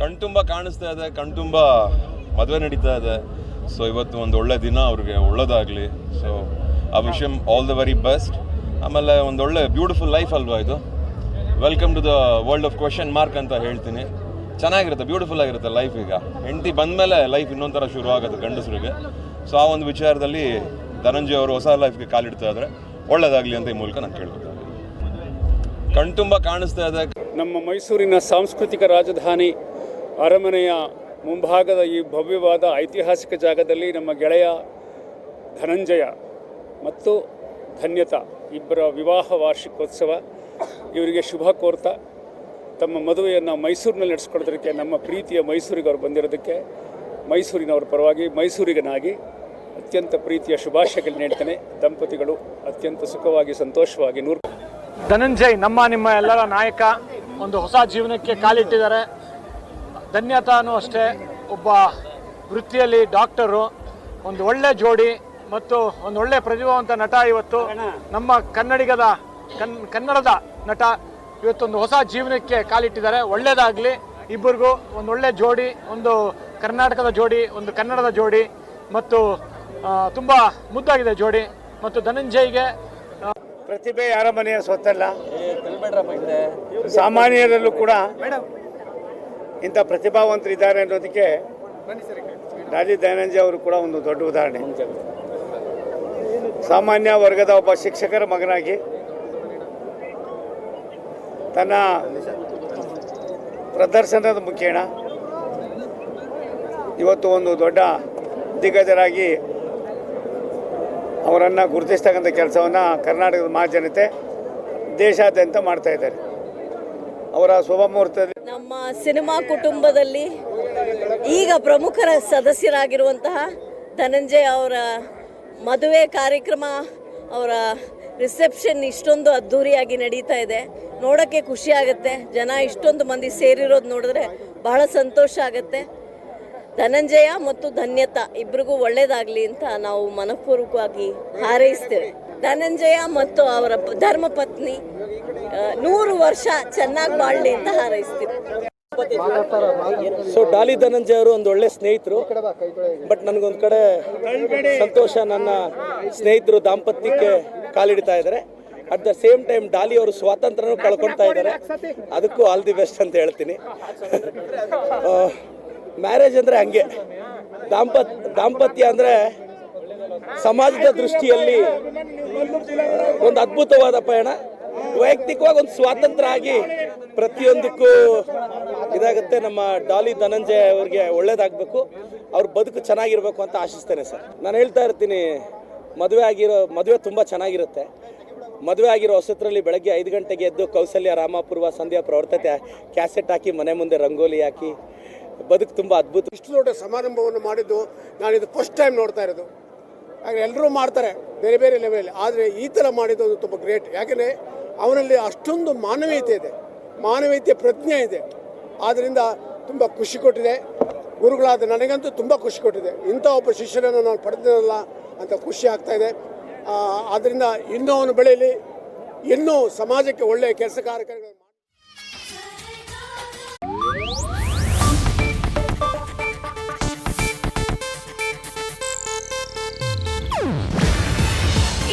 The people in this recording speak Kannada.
ಕಣ್ತುಂಬ ಕಾಣಿಸ್ತಾ ಇದೆ, ಕಣ್ತುಂಬ ಮದುವೆ ನಡೀತಾ ಇದೆ. ಸೊ ಇವತ್ತು ಒಂದು ಒಳ್ಳೆ ದಿನ ಅವ್ರಿಗೆ, ಒಳ್ಳೇದಾಗಲಿ. ಸೊ ಆ ವಿಷಯ ಆಲ್ ದ ವೆರಿ ಬೆಸ್ಟ್ ಆಮೇಲೆ ಒಂದು ಒಳ್ಳೆ ಬ್ಯೂಟಿಫುಲ್ ಲೈಫ್ ಅಲ್ವಾ ಇದು? Welcome to the world of question mark ಅಂತ ಹೇಳ್ತೀನಿ. ಚೆನ್ನಾಗಿರುತ್ತೆ ಬ್ಯೂಟಿಫುಲ್ ಆಗಿರುತ್ತೆ ಲೈಫ್ ಈಗ. ಹೆಂಡತಿ ಬಂದಮೇಲೆ ಲೈಫ್ ಇನ್ನೊಂಥರ ಶುರು ಆಗುತ್ತೆ ಗಂಡಸರಿಗೆ. ಸೊ ಆ ಒಂದು ವಿಚಾರದಲ್ಲಿ ಧನಂಜಯ ಅವರು ಹೊಸ ಲೈಫ್ಗೆ ಕಾಲಿಡ್ತಾ ಇದ್ರೆ. ಒಳ್ಳೇದಾಗಲಿ ಅಂತ ಈ ಮೂಲಕ ನಾನು ಕೇಳ್ಕೊತೀನಿ ಕಣ್ತುಂಬ ಕಾಣಿಸ್ತಾ ಇದೆ. ನಮ್ಮ ಮೈಸೂರಿನ ಸಾಂಸ್ಕೃತಿಕ ರಾಜಧಾನಿ ಅರಮನೆಯ ಮುಂಭಾಗದ ಈ ಭವ್ಯವಾದ ಐತಿಹಾಸಿಕ ಜಾಗದಲ್ಲಿ ನಮ್ಮ ಗೆಳೆಯ ಧನಂಜಯ ಮತ್ತು ಧನ್ಯತಾ ಇಬ್ಬರ ವಿವಾಹ ವಾರ್ಷಿಕೋತ್ಸವ ಇವರಿಗೆ ಶುಭ ಕೋರ್ತಾ. ತಮ್ಮ ಮದುವೆಯನ್ನು ಮೈಸೂರಿನಲ್ಲಿ ನಡೆಸ್ಕೊಳ್ಳೋದಕ್ಕೆ, ನಮ್ಮ ಪ್ರೀತಿಯ ಮೈಸೂರಿಗೆ ಬಂದಿರೋದಕ್ಕೆ, ಮೈಸೂರಿನವರ ಪರವಾಗಿ ಮೈಸೂರಿಗನಾಗಿ ಅತ್ಯಂತ ಪ್ರೀತಿಯ ಶುಭಾಶಯಗಳು ನೀಡ್ತೇನೆ. ದಂಪತಿಗಳು ಅತ್ಯಂತ ಸುಖವಾಗಿ, ಸಂತೋಷವಾಗಿ ನೂರು ಧನಂಜಯ್, ನಮ್ಮ, ನಿಮ್ಮ ಎಲ್ಲರ ನಾಯಕ, ಒಂದು ಹೊಸ ಜೀವನಕ್ಕೆ ಕಾಲಿಟ್ಟಿದ್ದಾರೆ. ಧನ್ಯತಾನು ಅಷ್ಟೇ. ಒಬ್ಬ ವೃತ್ತಿಯಲ್ಲಿ ಡಾಕ್ಟರು ಒಂದು ಒಳ್ಳೆ ಜೋಡಿ ಮತ್ತು ಒಂದು ಒಳ್ಳೆ ಪ್ರತಿಭಾವಂತ ನಟ ಇವತ್ತು ನಮ್ಮ ಕನ್ನಡಿಗದ ಕನ್ ಕನ್ನಡದ ನಟ ಇವತ್ತೊಂದು ಹೊಸ ಜೀವನಕ್ಕೆ ಕಾಲಿಟ್ಟಿದ್ದಾರೆ. ಒಳ್ಳೇದಾಗಲಿ ಇಬ್ಬರಿಗೂ ಒಂದು ಒಳ್ಳೆ ಜೋಡಿ ಒಂದು ಕರ್ನಾಟಕದ ಜೋಡಿ ಒಂದು ಕನ್ನಡದ ಜೋಡಿ ಮತ್ತು ತುಂಬ ಮುದ್ದಾಗಿದೆ ಜೋಡಿ ಮತ್ತು ಧನಂಜಯ್ಗೆ ಪ್ರತಿಭೆ ಯಾರ ಮನೆಯ ಸ್ವತ್ತಲ್ಲ ಸಾಮಾನ್ಯರಲ್ಲೂ ಕೂಡ ಇಂಥ ಪ್ರತಿಭಾವಂತರು ಇದ್ದಾರೆ ಅನ್ನೋದಕ್ಕೆ ರಾಜೀವ್ ದಯಾನಂದ ಅವರು ಕೂಡ ಒಂದು ದೊಡ್ಡ ಉದಾಹರಣೆ. ಸಾಮಾನ್ಯ ವರ್ಗದ ಒಬ್ಬ ಶಿಕ್ಷಕರ ಮಗನಾಗಿ ತನ್ನ ಪ್ರದರ್ಶನದ ಮುಖೇಣ ಇವತ್ತು ಒಂದು ದೊಡ್ಡ ದಿಗ್ಗಜರಾಗಿ ಅವರನ್ನು ಗುರುತಿಸ್ತಕ್ಕಂಥ ಕೆಲಸವನ್ನು ಕರ್ನಾಟಕದ ಮಹಾಜನತೆ ದೇಶಾದ್ಯಂತ ಮಾಡ್ತಾ ಇದ್ದಾರೆ. ಅವರ ಶುಭ ನಮ್ಮ ಸಿನಿಮಾ ಕುಟುಂಬದಲ್ಲಿ ಈಗ ಪ್ರಮುಖರ ಸದಸ್ಯರಾಗಿರುವಂತಹ ಧನಂಜಯ ಅವರ ಮದುವೆ ಕಾರ್ಯಕ್ರಮ, ಅವರ ರಿಸೆಪ್ಷನ್ ಇಷ್ಟೊಂದು ಅದ್ಧೂರಿಯಾಗಿ ನಡೀತಾ ಇದೆ. ನೋಡೋಕ್ಕೆ ಖುಷಿ ಆಗುತ್ತೆ. ಜನ ಇಷ್ಟೊಂದು ಮಂದಿ ಸೇರಿರೋದು ನೋಡಿದ್ರೆ ಬಹಳ ಸಂತೋಷ ಆಗುತ್ತೆ. ಧನಂಜಯ ಮತ್ತು ಧನ್ಯತಾ ಇಬ್ರಿಗೂ ಒಳ್ಳೇದಾಗಲಿ ಅಂತ ನಾವು ಮನಪೂರ್ವಕವಾಗಿ ಹಾರೈಸ್ತೇವೆ. ಧನಂಜಯ ಮತ್ತು ಅವರ ಧರ್ಮಪತ್ನಿ ನೂರು ವರ್ಷ ಚೆನ್ನಾಗಿ ಬಾಳ್ಲಿ ಅಂತ ಹಾರೈಸ್ತೀವಿ. ಸೊ ಡಾಲಿ ಧನಂಜಯ ಅವರು ಒಂದು ಒಳ್ಳೆ ಸ್ನೇಹಿತರು. ಬಟ್ ನನಗೊಂದು ಕಡೆ ಸಂತೋಷ, ನನ್ನ ಸ್ನೇಹಿತರು ದಾಂಪತ್ಯಕ್ಕೆ ಕಾಲಿಡ್ತಾ ಇದ್ದಾರೆ. At the same time Daali ಅವರು ಸ್ವಾತಂತ್ರ್ಯನೂ ಕಳ್ಕೊಳ್ತಾ ಇದ್ದಾರೆ. ಅದಕ್ಕೂ ಆಲ್ ದಿ ಬೆಸ್ಟ್ ಅಂತ ಹೇಳ್ತೀನಿ. ಮ್ಯಾರೇಜ್ ಅಂದರೆ ಹಂಗೆ. ದಾಂಪತ್, ದಾಂಪತ್ಯ ಅಂದರೆ ಸಮಾಜದ ದೃಷ್ಟಿಯಲ್ಲಿ ಒಂದು ಅದ್ಭುತವಾದ ಪಯಣ. ವೈಯಕ್ತಿಕವಾಗಿ ಒಂದು ಸ್ವಾತಂತ್ರ್ಯ ಆಗಿ ಪ್ರತಿಯೊಂದಕ್ಕೂ ಇದಾಗುತ್ತೆ. ನಮ್ಮ ಡಾಲಿ ಧನಂಜಯ ಅವ್ರಿಗೆ ಒಳ್ಳೇದಾಗಬೇಕು. ಅವ್ರ ಬದುಕು ಚೆನ್ನಾಗಿರ್ಬೇಕು ಅಂತ ಆಶಿಸ್ತೇನೆ ಸರ್. ನಾನು ಹೇಳ್ತಾ ಇರ್ತೀನಿ, ಮದುವೆ ಆಗಿರೋ, ಮದುವೆ ತುಂಬ ಚೆನ್ನಾಗಿರುತ್ತೆ. ಮದುವೆ ಆಗಿರೋ ಹೊಸತ್ರಲ್ಲಿ ಬೆಳಗ್ಗೆ ಐದು ಗಂಟೆಗೆ ಎದ್ದು ಕೌಸಲ್ಯ, ರಾಮಪೂರ್ವ ಸಂಧ್ಯಾ ಪ್ರವರ್ತತೆ ಕ್ಯಾಸೆಟ್ ಹಾಕಿ, ಮನೆ ಮುಂದೆ ರಂಗೋಲಿ ಹಾಕಿ, ಬದುಕು ತುಂಬ ಅದ್ಭುತ. ಇಷ್ಟು ದೊಡ್ಡ ಸಮಾರಂಭವನ್ನು ಮಾಡಿದ್ದು ನಾನು ಇದು ಫಸ್ಟ್ ಟೈಮ್ ನೋಡ್ತಾ ಇರೋದು. ಹಾಗೆ ಎಲ್ಲರೂ ಮಾಡ್ತಾರೆ, ಬೇರೆ ಬೇರೆ ಲೆವೆಲ್ ಆದರೆ ಈ ಥರ ಮಾಡಿದ್ದು ತುಂಬ ಗ್ರೇಟ್ ಯಾಕೆಂದರೆ ಅವನಲ್ಲಿ ಅಷ್ಟೊಂದು ಮಾನವೀಯತೆ ಇದೆ. ಮಾನವೀಯತೆ ಪ್ರಜ್ಞೆ ಇದೆ. ಆದ್ದರಿಂದ ತುಂಬ ಖುಷಿ ಕೊಟ್ಟಿದೆ. ಗುರುಗಳಾದ ನನಗಂತೂ ತುಂಬ ಖುಷಿ ಕೊಟ್ಟಿದೆ. ಇಂಥ ಒಬ್ಬ ಶಿಷ್ಯರನ್ನು ನಾನು ಪಡೆದಿರಲ್ಲ ಅಂತ ಖುಷಿ ಆಗ್ತಾ ಇದೆ. ಆ, ಆದ್ದರಿಂದ ಇನ್ನೂ ಅವನು ಬೆಳೆಯಲಿ ಇನ್ನೂ ಸಮಾಜಕ್ಕೆ ಒಳ್ಳೆಯ ಕೆಲಸ ಕಾರ್ಯಗಳನ್ನು